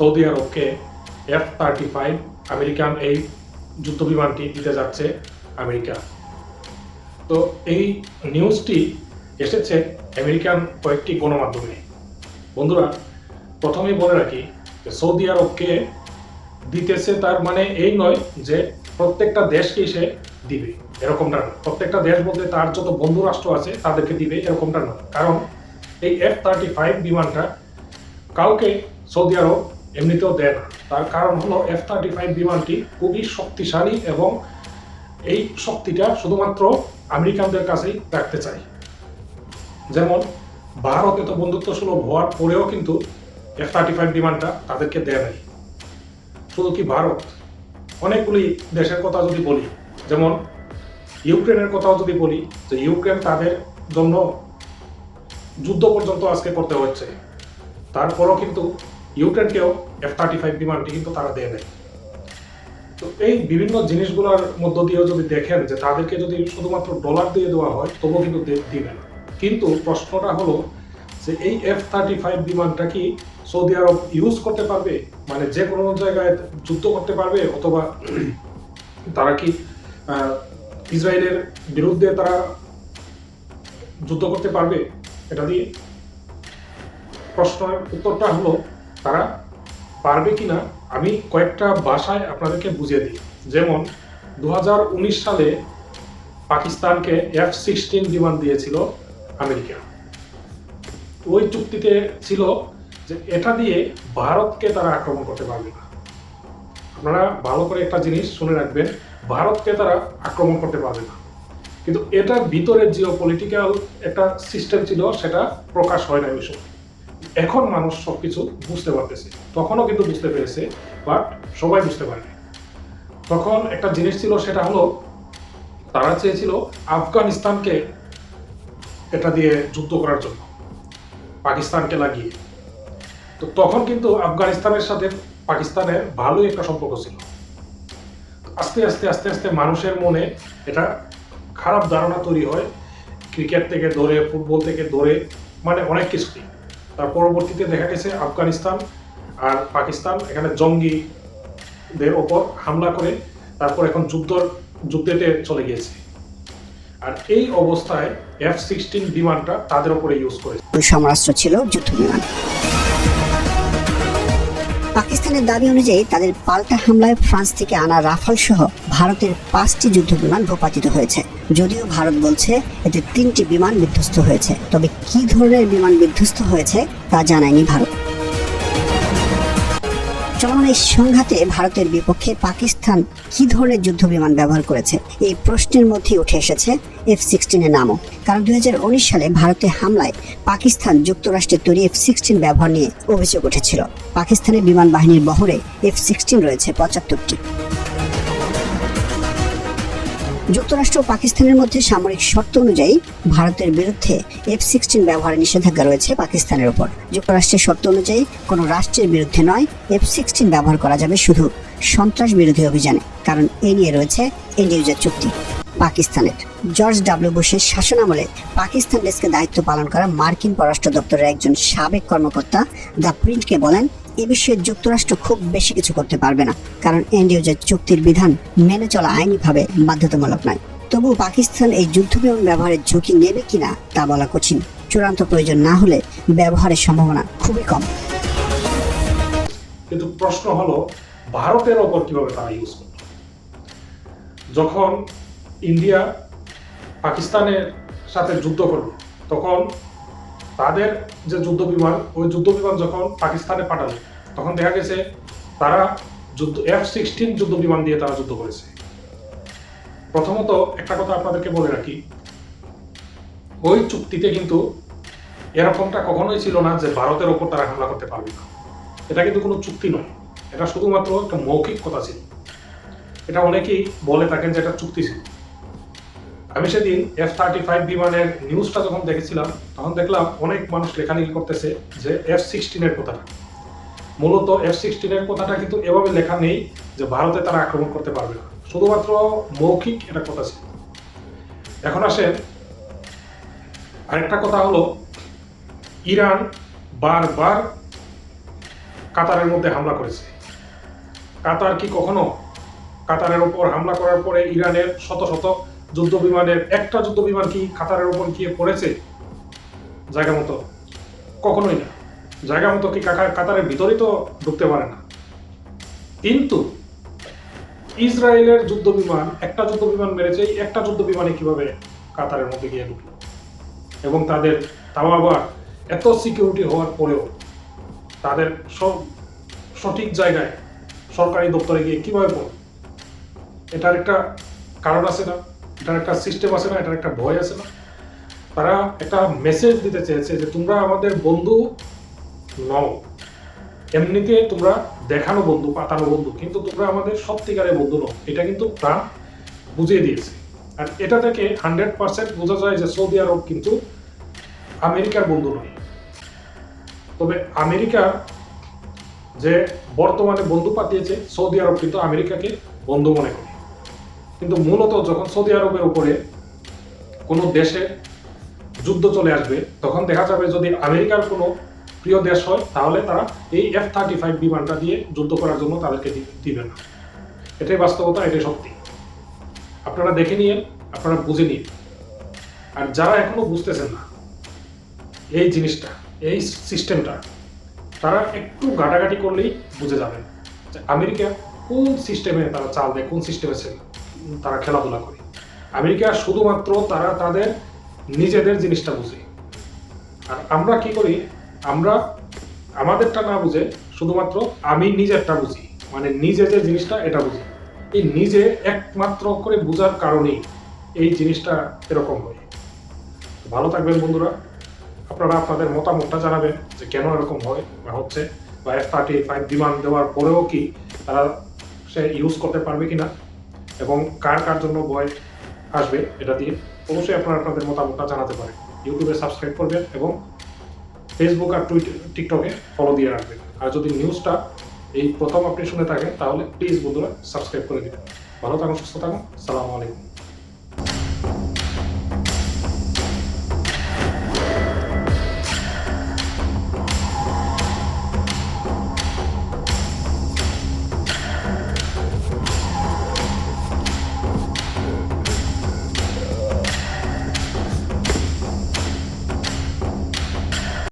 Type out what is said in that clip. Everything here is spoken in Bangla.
সৌদি আরবকে এফ থার্টি ফাইভ আমেরিকান এই যুদ্ধ বিমানটি দিতে যাচ্ছে আমেরিকা। তো এই নিউজটি এসেছে আমেরিকান কয়েকটি গণমাধ্যমে। বন্ধুরা, প্রথমেই বলে রাখি সৌদি আরবকে দিতেছে তার মানে এই নয় যে প্রত্যেকটা দেশকে সে দিবে, এরকমটা না প্রত্যেকটা দেশ বলতে তার যত বন্ধু রাষ্ট্র আছে তাদেরকে দিবে, এরকমটা নয়। কারণ এই এফ থার্টি ফাইভ বিমানটা কাউকে সৌদি আরব এমনিতেও দেয় না। তার কারণ হলো এফ থার্টি ফাইভ বিমানটি খুবই শক্তিশালী এবং এই শক্তিটা শুধুমাত্র আমেরিকানদের কাছেই রাখতে চাই। যেমন ভারত এত বন্ধুত্ব সুলভ হওয়ার পরেও কিন্তু এফ থার্টি ফাইভ বিমানটা তাদেরকে দেয় নাই। শুধু কি ভারত? অনেকগুলি দেশের কথা যদি বলি, যেমন ইউক্রেনের কথাও যদি বলি, যে ইউক্রেন তাদের জন্য যুদ্ধ পর্যন্ত আজকে করতে হচ্ছে। তারপরও কিন্তু ইউক্রেনকেও এফ থার্টি ফাইভ বিমানটি কিন্তু তারা দেয় নাই। তো এই বিভিন্ন জিনিসগুলোর মধ্য দিয়েও যদি দেখেন যে তাদেরকে যদি শুধুমাত্র ডলার দিয়ে দেওয়া হয়, তবুও কিন্তু দিবে না। কিন্তু প্রশ্নটা হলো যে এই এফ থার্টি ফাইভ বিমানটা কি সৌদি আরব ইউজ করতে পারবে? মানে যে কোনো জায়গায় যুদ্ধ করতে পারবে? অথবা তারা কি ইসরায়েলের বিরুদ্ধে তারা যুদ্ধ করতে পারবে? এটা দিয়ে প্রশ্নের উত্তরটা হলো তারা পারবে কিনা আমি কয়েকটা ভাষায় আপনাদেরকে বুঝিয়ে দিই। যেমন দু হাজার উনিশ সালে পাকিস্তানকে এফ সিক্সটিন বিমান দিয়েছিল আমেরিকা। ওই চুক্তিতে ছিল যে এটা দিয়ে ভারতকে তারা আক্রমণ করতে পারবে না। আপনারা ভালো করে একটা জিনিস শুনে রাখবেন, ভারতকে তারা আক্রমণ করতে পারবে না। কিন্তু এটার ভিতরে জিও পলিটিক্যাল একটা সিস্টেম ছিল, সেটা প্রকাশ হয় না ওই সময়। এখন মানুষ সব কিছু বুঝতে পারতেছে। তখনও কিন্তু বুঝতে পেরেছে বাট সবাই বুঝতে পারেনি তখন একটা জিনিস ছিল, সেটা হলো তারা চেয়েছিল আফগানিস্তানকে এটা দিয়ে যুদ্ধ করার জন্য, পাকিস্তানকে লাগিয়ে। তো তখন কিন্তু আফগানিস্তানের সাথে পাকিস্তানের ভালোই একটা সম্পর্ক ছিল। আস্তে আস্তে আস্তে আস্তে মানুষের মনে এটা খারাপ ধারণা তৈরি হয়, ক্রিকেট থেকে ধরে, ফুটবল থেকে ধরে মানে অনেক কিছুই তার পরবর্তীতে দেখা গেছে আফগানিস্তান আর পাকিস্তান, এখানে জঙ্গিদের ওপর হামলা করে তারপর এখন যুদ্ধ যুদ্ধেতে চলে গিয়েছে। আর এই অবস্থায় এফ সিক্সটিন বিমানটা তাদের উপরে ইউজ করেছে। সমরাস্ত্র ছিল যুদ্ধ বিমান। পাকিস্তানের দাবি অনুযায়ী তাদের পাল্টা হামলায় ফ্রান্স থেকে আনা রাফাল সহ ভারতের পাঁচটি যুদ্ধ বিমান ভূপাতিত হয়েছে। যদিও ভারত বলছে এতে তিনটি বিমান বিধ্বস্ত হয়েছে, তবে কি ধরনের বিমান বিধ্বস্ত হয়েছে তা জানায়নি ভারত। চলমান এই সংঘাতে ভারতের বিপক্ষে পাকিস্তান কি ধরনের যুদ্ধ বিমান ব্যবহার করেছে, এই প্রশ্নের মধ্যে উঠে এসেছে এফ সিক্সটিনের নামও। কারণ দুই হাজার উনিশ সালে ভারতে হামলায় পাকিস্তান যুক্তরাষ্ট্রের তৈরি এফ সিক্সটিন ব্যবহার নিয়ে অভিযোগ উঠেছিল। পাকিস্তানের বিমান বাহিনীর বহরে এফ সিক্সটিন রয়েছে পঁচাত্তরটি। যুক্তরাষ্ট্র ও পাকিস্তানের মধ্যে সামরিক শর্ত অনুযায়ী ভারতের বিরুদ্ধে এফ সিক্সটিন ব্যবহারের নিষেধাজ্ঞা রয়েছে পাকিস্তানের উপর। যুক্তরাষ্ট্রের শর্ত অনুযায়ী কোনো রাষ্ট্রের বিরুদ্ধে নয় এফ সিক্সটিন ব্যবহার করা যাবে শুধু সন্ত্রাস বিরোধী অভিযানে, কারণ এ নিয়ে রয়েছে এনডিউজার চুক্তি পাকিস্তানের। জর্জ ডাব্লিউ বুশের শাসনামলে পাকিস্তান ডেস্কে দায়িত্ব পালন করা মার্কিন পররাষ্ট্র দপ্তরের একজন সাবেক কর্মকর্তা দ্য প্রিন্টকে বলেন এ বিষয়ে যুক্তরাষ্ট্র খুব বেশি কিছু করতে পারবে না, কারণ এনডিওজের চুক্তির বিধান মেনে চলা আইনিভাবে বাধ্যতামূলক নয়। তবু পাকিস্তান এই যুদ্ধ বিমান ব্যবহারের ঝুঁকি নেবে কিনা তা বলা কঠিন। চূড়ান্ত প্রয়োজন না হলে ব্যবহারের সম্ভাবনা খুবই কম। কিন্তু প্রশ্ন হলো, ভারতের ওপর কীভাবে তারা ইউজ করবে? যখন ইন্ডিয়া পাকিস্তানের সাথে যুদ্ধ করবে, তখন তাদের যে যুদ্ধ বিমান ওই যুদ্ধ বিমান যখন পাকিস্তানে পাঠালো তখন দেখা গেছে তারা যুদ্ধ এফ সিক্সটিন যুদ্ধ বিমান দিয়ে তারা যুদ্ধ করেছে। প্রথমত একটা কথা আপনাদেরকে বলে রাখি, ওই চুক্তিতে কিন্তু এরকমটা কখনোই ছিল না যে ভারতের ওপর তারা হামলা করতে পারবে না। এটা কিন্তু কোনো চুক্তি নয়, এটা শুধুমাত্র একটা মৌখিক কথা ছিল। এটা অনেকেই বলে থাকেন যে এটা চুক্তি ছিল। আমি সেদিন এফ থার্টি ফাইভ বিমানের নিউজটা যখন দেখেছিলাম, তখন দেখলাম অনেক মানুষ লেখালেখি করতেছে যে এফ সিক্সটিনের কথাটা। মূলত এফ সিক্সটিনের কথাটা কিন্তু এভাবে লেখা নেই যে ভারতে তারা আক্রমণ করতে পারবে না। শুধুমাত্র মৌখিক এটা কথা ছিল। এখন আসেন, আরেকটা কথা হলো, ইরান বারবার কাতারের মধ্যে হামলা করেছে। কাতার কি কখনো? কাতারের উপর হামলা করার পরে ইরানের শত শত যুদ্ধ বিমানের একটা যুদ্ধ বিমান কি কাতারের উপর গিয়ে পড়েছে? জায়গা মতো। কখনোই না। জায়গা মতো কি কাতারের ভিতরেই তো ঢুকতে পারে না। কিন্তু ইসরায়েলের যুদ্ধ বিমান একটা যুদ্ধ বিমান মেরেছে একটা যুদ্ধ বিমানে কীভাবে কাতারের মধ্যে গিয়ে ঢুকলো? এবং তাদের তাও আবার এত সিকিউরিটি হওয়ার পরেও তাদের সব সঠিক জায়গায় সরকারি দপ্তরে গিয়ে কীভাবে পড়ে এটার একটা কারণ আছে না? এটার একটা সিস্টেম আছে না? এটার একটা ভয় আছে না? তারা একটা মেসেজ দিতে চেয়েছে যে তোমরা আমাদের বন্ধু নও। এমনিতে তোমরা দেখানো বন্ধু পাতানো বন্ধু, কিন্তু তোমরা আমাদের সত্যিকারের বন্ধু নও। এটা কিন্তু প্রাণ বুঝিয়ে দিয়েছে। আর এটা থেকে হান্ড্রেড পার্সেন্ট বোঝা যায় যে সৌদি আরব কিন্তু আমেরিকার বন্ধু নয়। তবে আমেরিকার যে বর্তমানে বন্ধু পাতিয়েছে সৌদি আরব কিন্তু আমেরিকাকে বন্ধু মনে করে। কিন্তু মূলত যখন সৌদি আরবের উপরে কোনো দেশে যুদ্ধ চলে আসবে, তখন দেখা যাবে যদি আমেরিকার কোনো প্রিয় দেশ হয়, তাহলে তারা এই এফ থার্টি ফাইভ বিমানটা দিয়ে যুদ্ধ করার জন্য তাদেরকে দিবে না। এটাই বাস্তবতা, এটাই সত্যি। আপনারা দেখে নিয়ে আপনারা বুঝে নিন আর যারা এখনও বুঝতেছেন না, এই জিনিসটা, এই সিস্টেমটা, তারা একটু ঘাটাঘাটি করলেই বুঝে যাবেন যে আমেরিকা কোন সিস্টেমে তারা চাল দেয়, কোন সিস্টেমে তারা খেলাধুলা করে। আমেরিকা শুধুমাত্র তারা তাদের নিজেদের জিনিসটা বুঝে। আর আমরা কি করি আমরা আমাদেরটা না বুঝে শুধুমাত্র আমি নিজেরটা বুঝি। মানে নিজে যে জিনিসটা, এটা বুঝি। এই নিজে একমাত্র করে বোঝার কারণেই এই জিনিসটা এরকম হয়। ভালো থাকবেন বন্ধুরা। আপনারা আপনাদের মতামতটা জানাবেন যে কেন এরকম হয় বা হচ্ছে, বা এফ থার্টি ফাইভ বিমান দেওয়ার পরেও কি তারা সে ইউজ করতে পারবে কিনা এবং কার কার জন্য ভয় আসবে, এটা দিয়ে অবশ্যই আপনারা আপনাদের মতামতটা জানাতে পারেন। ইউটিউবে সাবস্ক্রাইব করবেন এবং ফেসবুক আর টুইটার টিকটকে ফলো দিয়ে রাখবেন। আর যদি নিউজটা এই প্রথম আপনি শুনে থাকেন, তাহলে প্লিজ বন্ধুরা সাবস্ক্রাইব করে দিবেন। ভালো থাকুন, সুস্থ থাকুন। সালামু আলাইকুম।